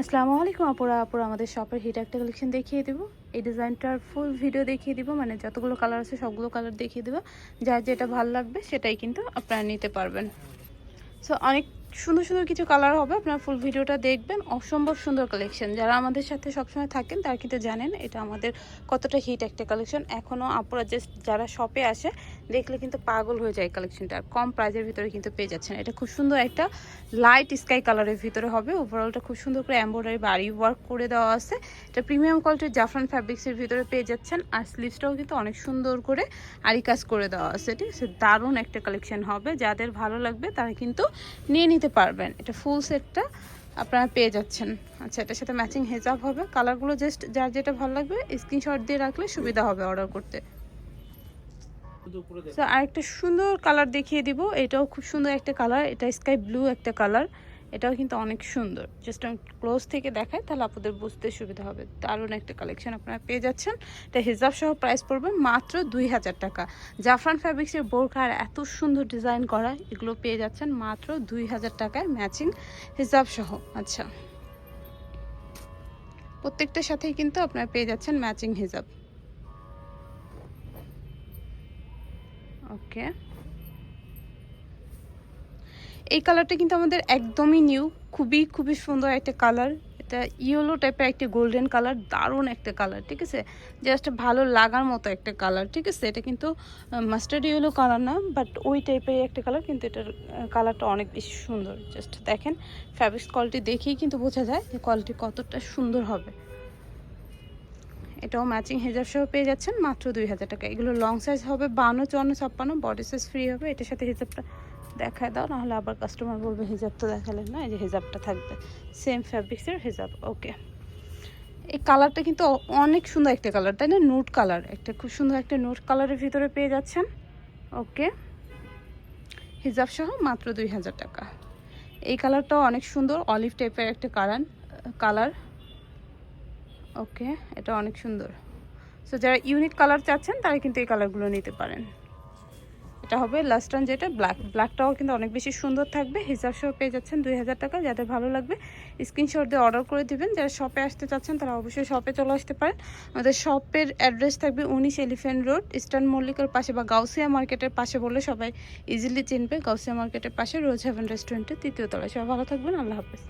আসসালামু আলাইকুম আপুরা আপুরা, আমাদের শপের হিট একটা কালেকশন দেখিয়ে দেবো। এই ডিজাইনটার ফুল ভিডিও দেখিয়ে দিব। মানে যতগুলো কালার আছে, সবগুলো কালার দেখিয়ে দেবো। যা যেটা ভালো লাগবে, সেটাই কিন্তু আপনারা নিতে পারবেন। সো অনেক সুন্দর সুন্দর কিছু কালার হবে, আপনারা ফুল ভিডিওটা দেখবেন। অসম্ভব সুন্দর কালেকশন যারা আমাদের সাথে সবসময় থাকেন, তারা কিন্তু জানেন এটা আমাদের কতটা হিট একটা কালেকশন এখনও আপুরা জাস্ট যারা শপে আসে, দেখলে কিন্তু পাগল হয়ে যায় কালেকশনটা আর কম প্রাইজের ভিতরে কিন্তু পেয়ে যাচ্ছেন। এটা খুব সুন্দর একটা লাইট স্কাই কালারের ভিতরে হবে। ওভারঅলটা খুব সুন্দর করে এম্ব্রয়ডারি বাড়ি ওয়ার্ক করে দেওয়া আছে। এটা প্রিমিয়াম কোয়ালিটির জাফরান ফ্যাব্রিক্সের ভিতরে পেয়ে যাচ্ছেন। আর স্লিভসটাও কিন্তু অনেক সুন্দর করে আরি কাজ করে দেওয়া আছে, ঠিক আছে? দারুণ একটা কালেকশন হবে। যাদের ভালো লাগবে, তারা কিন্তু নিয়ে নিতে পারবেন। এটা ফুল সেটটা আপনারা পেয়ে যাচ্ছেন। আচ্ছা এটার সাথে ম্যাচিং হেজাব হবে। কালারগুলো জাস্ট যার যেটা ভালো লাগবে স্ক্রিনশট দিয়ে রাখলে সুবিধা হবে অর্ডার করতে। আরেকটা সুন্দর কালার দেখিয়ে দিব। এটাও খুব সুন্দর একটা কালার এটা স্কাই ব্লু একটা কালার এটাও কিন্তু অনেক সুন্দর। জাস্ট আমি ক্লোজ থেকে দেখাই, তাহলে আপনাদের বুঝতে সুবিধা হবে। দারুণ একটা কালেকশন আপনারা পেয়ে যাচ্ছেন। এটা হিজাব সহ প্রাইস পড়বে মাত্র দুই হাজার টাকা। জাফরান ফ্যাব্রিক্সের বোরখার এত সুন্দর ডিজাইন করা, এগুলো পেয়ে যাচ্ছেন মাত্র দুই হাজার টাকায় ম্যাচিং হিজাব সহ। আচ্ছা। প্রত্যেকটার সাথেই কিন্তু আপনারা পেয়ে যাচ্ছেন ম্যাচিং হিজাব। ওকে এই কালারটা কিন্তু আমাদের একদমই নিউ খুবই খুবই সুন্দর একটা কালার এটা ইয়েলো টাইপের একটা গোল্ডেন কালার দারুণ একটা কালার ঠিক আছে? জাস্ট ভালো লাগার মতো একটা কালার ঠিক আছে? এটা কিন্তু মাস্টার্ড ইয়েলো কালার না বাট ওই টাইপের একটা কালার কিন্তু এটার কালারটা অনেক বেশি সুন্দর। জাস্ট দেখেন ফ্যাব্রিক্স কোয়ালিটি দেখেই কিন্তু বোঝা যায় যে কোয়ালিটি কতটা সুন্দর হবে। এটাও ম্যাচিং হেজাব সহ পেয়ে যাচ্ছেন, মাত্র দুই হাজার টাকা। এগুলো লং সাইজ হবে, বান্ন, চুয়ান্ন, ছাপ্পান্ন বডি সাইজ ফ্রি হবে। এটার সাথে হিজাবটা দেখায় দাও, নাহলে আবার কাস্টমার বলবে, হিজাব তো দেখালেন না, এই যে হিজাবটা থাকবে। সেম ফ্যাব্রিক্সের হিজাব ওকে এই কালারটা কিন্তু অনেক সুন্দর একটা কালার তাই না? নোট কালার একটা খুব সুন্দর একটা নোট কালারের ভিতরে পেয়ে যাচ্ছেন ওকে হিজাব সহ মাত্র দুই হাজার টাকা। এই কালারটাও অনেক সুন্দর অলিভ টাইপের একটা কালার কালার ওকে এটা অনেক সুন্দর। সো যারা ইউনিক কালার চাচ্ছেন, তারা কিন্তু এই কালারগুলো নিতে পারেন। এটা হবে লাস্ট টান যেটা ব্ল্যাক ব্ল্যাকটাও কিন্তু অনেক বেশি সুন্দর থাকবে। হিসাব সহ পেয়ে যাচ্ছেন দুই হাজার টাকা, যাদের ভালো লাগবে স্ক্রিনশট দিয়ে অর্ডার করে দিবেন। যারা শপে আসতে চাচ্ছেন, তারা অবশ্যই শপে চলে আসতে পারেন। আমাদের শপের অ্যাড্রেস থাকবে উনিশ এলিফেন্ট রোড ইস্টার্ন মল্লিকের পাশে বা গাউসিয়া মার্কেটের পাশে বলে সবাই ইজিলি চিনবে। গাউসিয়া মার্কেটের পাশে রোজ হ্যাভেন রেস্টুরেন্টের তৃতীয় তলায়। সবাই ভালো থাকবেন, আল্লাহ হাফেজ।